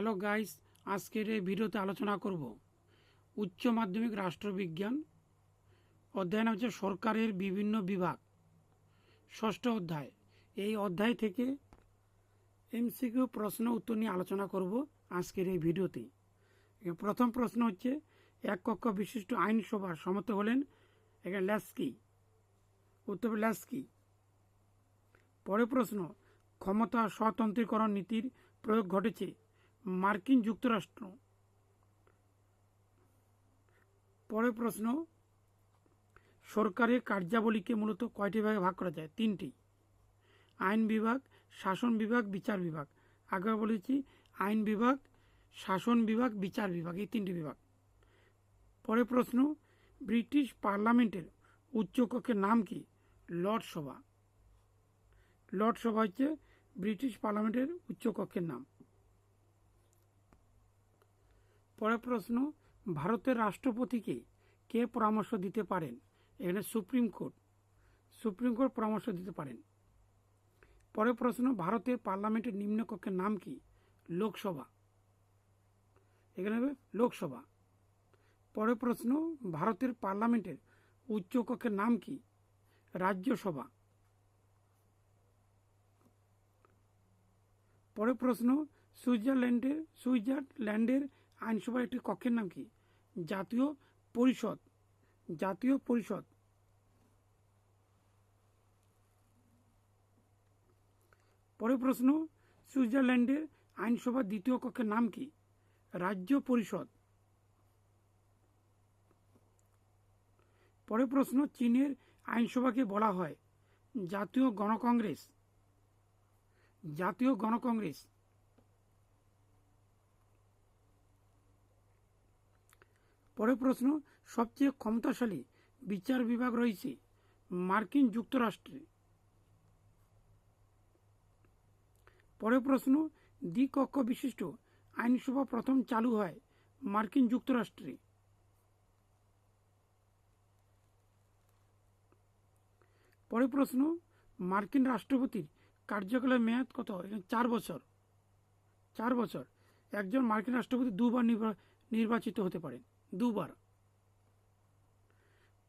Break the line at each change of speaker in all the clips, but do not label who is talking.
Hello guys আজকের এই ভিডিওতে আলোচনা করব উচ্চ মাধ্যমিক রাষ্ট্রবিজ্ঞান। অধ্যায় নাম হচ্ছে সরকারের বিভিন্ন বিভাগ। ষষ্ঠ অধ্যায়। এই অধ্যায় থেকে এমসিকিউ প্রশ্ন উত্তর নিয়ে আলোচনা করব আজকের এই ভিডিওতে। প্রথম প্রশ্ন হচ্ছে, এক কক্ষ বিশিষ্ট আইনসভার সমর্থ হলেন এখানে ল্যাস্কি। উত্তর ল্যাস্কি। পরের প্রশ্ন, ক্ষমতা স্বতন্ত্রীকরণ নীতির প্রয়োগ ঘটেছে মার্কিন যুক্তরাষ্ট্র। পরের প্রশ্ন, সরকারের কার্যাবলীকে মূলত কয়টি ভাগে ভাগ করা যায়? তিনটি। আইন বিভাগ, শাসন বিভাগ, বিচার বিভাগ। আগে বলেছি, আইন বিভাগ, শাসন বিভাগ, বিচার বিভাগ, এই তিনটি বিভাগ। পরের প্রশ্ন, ব্রিটিশ পার্লামেন্টের উচ্চকক্ষের নাম কি? লর্ড সভা। লর্ড সভা হচ্ছে ব্রিটিশ পার্লামেন্টের উচ্চকক্ষের নাম। পরের প্রশ্ন, ভারতের রাষ্ট্রপতিকে কে পরামর্শ দিতে পারেন? এখানে সুপ্রিম কোর্ট। সুপ্রিম কোর্ট পরামর্শ দিতে পারেন। পরের প্রশ্ন, ভারতের পার্লামেন্টের নিম্নকক্ষের নাম কি? লোকসভা। এখানে হবে লোকসভা। পরের প্রশ্ন, ভারতের পার্লামেন্টের উচ্চকক্ষের নাম কি? রাজ্যসভা। পরের প্রশ্ন, সুইজারল্যান্ডের সুইজারল্যান্ডের আইনসভার একটি কক্ষের নাম কি? জাতীয় পরিষদ। জাতীয় পরিষদ। পরের প্রশ্ন, সুইজারল্যান্ডের আইনসভার দ্বিতীয় কক্ষের নাম কি? রাজ্য পরিষদ। পরের প্রশ্ন, চীনের আইনসভাকে বলা হয় জাতীয় গণকংগ্রেস। জাতীয় গণকংগ্রেস। পরের প্রশ্ন, সবচেয়ে ক্ষমতাশালী বিচার বিভাগ রয়েছে মার্কিন যুক্তরাষ্ট্রে। পরের প্রশ্ন, দ্বিকক্ষ বিশিষ্ট আইনসভা প্রথম চালু হয় মার্কিন যুক্তরাষ্ট্রে। পরের প্রশ্ন, মার্কিন রাষ্ট্রপতির কার্যকালের মেয়াদ কত? চার বছর। চার বছর। একজন মার্কিন রাষ্ট্রপতি দুবার নির্বা- নির্বাচিত হতে পারেন। দুবার।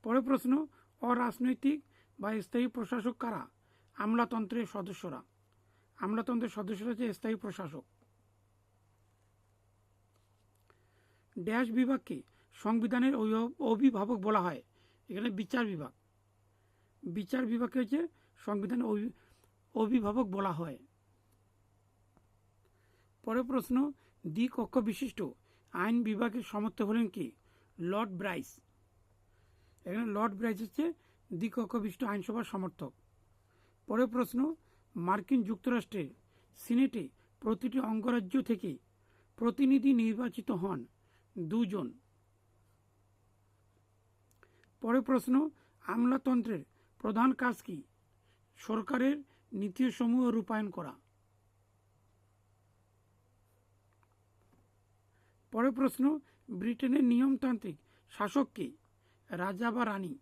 পরে প্রশ্ন, অরাজনৈতিক বা স্থায়ী প্রশাসক কারা? আমলাতন্ত্রের সদস্যরা। আমলাতন্ত্রের সদস্যরা হচ্ছে স্থায়ী প্রশাসক। ড্যাশ বিভাগকে সংবিধানের অভি- অভিভাবক বলা হয়। এখানে বিচার বিভাগ। বিচার বিভাগকে হচ্ছে সংবিধানের অভি- অভিভাবক বলা হয়। পরে প্রশ্ন, দ্বিকক্ষ বিশিষ্ট আইন বিভাগের সমর্থক হলেন কি? Lord Bryce. এখানে লর্ড ব্রাইস হচ্ছে দ্বিকক্ষ বিশিষ্ট আইনসভার সমর্থক। পরের প্রশ্ন, মার্কিন যুক্তরাষ্ট্রের সিনেটে প্রতিটি অঙ্গরাজ্য থেকে প্রতিনিধি নির্বাচিত হন দুজন। পরের প্রশ্ন, আমলাতন্ত্রের প্রধান কাজ কি? সরকারের নীতিসমূহ রূপায়ণ করা। পরের প্রশ্ন, ব্রিটেনের নিয়মতান্ত্রিক শাসক কে? রাজা বা রানী?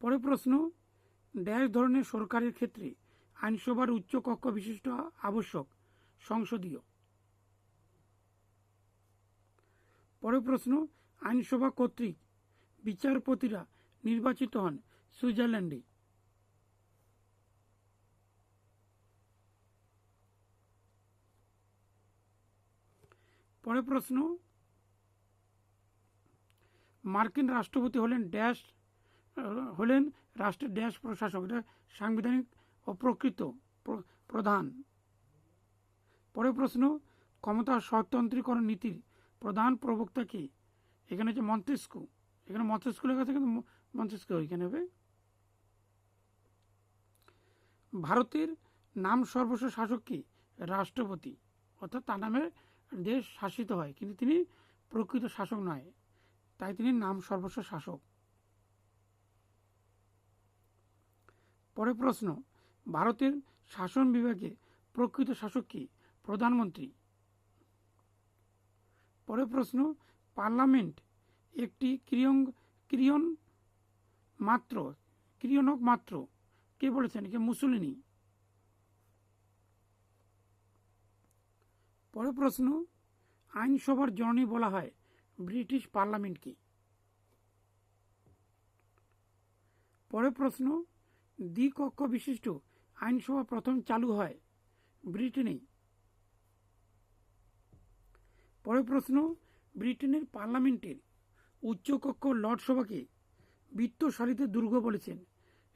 পরের প্রশ্ন, ড্যাশ ধরনের সরকারের ক্ষেত্রে আইনসভার উচ্চ কক্ষ বিশিষ্ট আবশ্যক, সংসদীয়। পরের প্রশ্ন, আইনসভা কর্তৃক বিচারপতিরা নির্বাচিত হন সুইজারল্যান্ডে পরের প্রশ্ন, মার্কিন রাষ্ট্রপতি হলেন ড্যাশ, হলেন রাষ্ট্রের ড্যাশ প্রশাসক, এটা সাংবিধানিক অপ্রকৃত প্র- প্রধান। পরের প্রশ্ন, ক্ষমতা স্বতন্ত্রীকরণ নীতির প্রধান প্রবক্তা কি? এখানে হচ্ছে মন্তেস্কু। এখানে মন্তেস্কু লেখা আছে কিন্তু মন্তেস্কু এখানে হবে। ভারতের নাম সর্বস্ব শাসক কি? রাষ্ট্রপতি। অর্থাৎ তার নামে দেশ শাসিত হয়, কিন্তু তিনি প্রকৃত শাসক নয়, তাই তিনি নাম সর্বস্ব শাসক। পরের প্রশ্ন, ভারতের শাসন বিভাগে প্রকৃত শাসক কি? প্রধানমন্ত্রী। পরের প্রশ্ন, পার্লামেন্ট একটি ক্রিয়ং, ক্রিয়ন মাত্র, ক্রিয়নক মাত্র। কে বলেছেন? কে মুসলিনি। পরের প্রশ্ন, আইনসভার জননী বলা হয় ব্রিটিশ পার্লামেন্টকে। পরের প্রশ্ন, দ্বিকক্ষ বিশিষ্ট আইনসভা প্রথম চালু হয় ব্রিটেনে। পরের প্রশ্ন, ব্রিটেনের পার্লামেন্টের উচ্চকক্ষ লর্ড সভাকে বৃত্তশালীতে দুর্গ বলেছেন।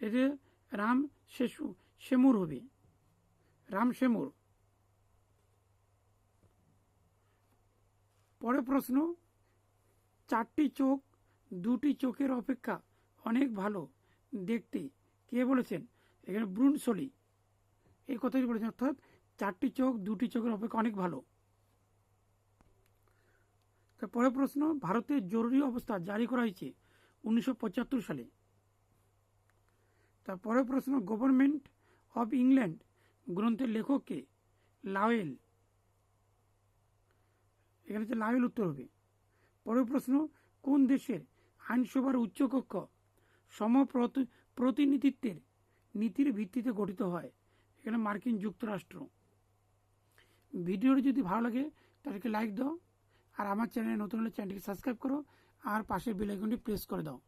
এতে রাম শেষু, শেমুর হবে। রাম শেমুর। পরে প্রশ্ন, চারটি চোখ, দুটি চোখের অপেক্ষা অনেক ভালো দেখতে। কে বলেছেন? এখানে ব্রুনসলি এই কথাটি বলেছেন, অর্থাৎ চারটি চোখ, দুটি চোখের অপেক্ষা অনেক ভালো। তারপরে প্রশ্ন, ভারতের জরুরি অবস্থা জারি করা হয়েছে উনিশশো পঁচাত্তর সালে। তারপরে প্রশ্ন গভর্নমেন্ট অফ ইংল্যান্ড গ্রন্থের লেখককে লাওয়েল। এখানে হচ্ছে লাওয়েল উত্তর হবে। পরের প্রশ্ন, কোন দেশের আইনসভার উচ্চকক্ষ সম প্রতিনিধিত্বের নীতির ভিত্তিতে গঠিত হয়? এখানে মার্কিন যুক্তরাষ্ট্র। ভিডিওটি যদি ভালো লাগে, তাদেরকে লাইক দাও, আর আমার চ্যানেলে নতুন হলে চ্যানেলটিকে সাবস্ক্রাইব করো, আর পাশের বেল আইকনটি প্রেস করে দাও।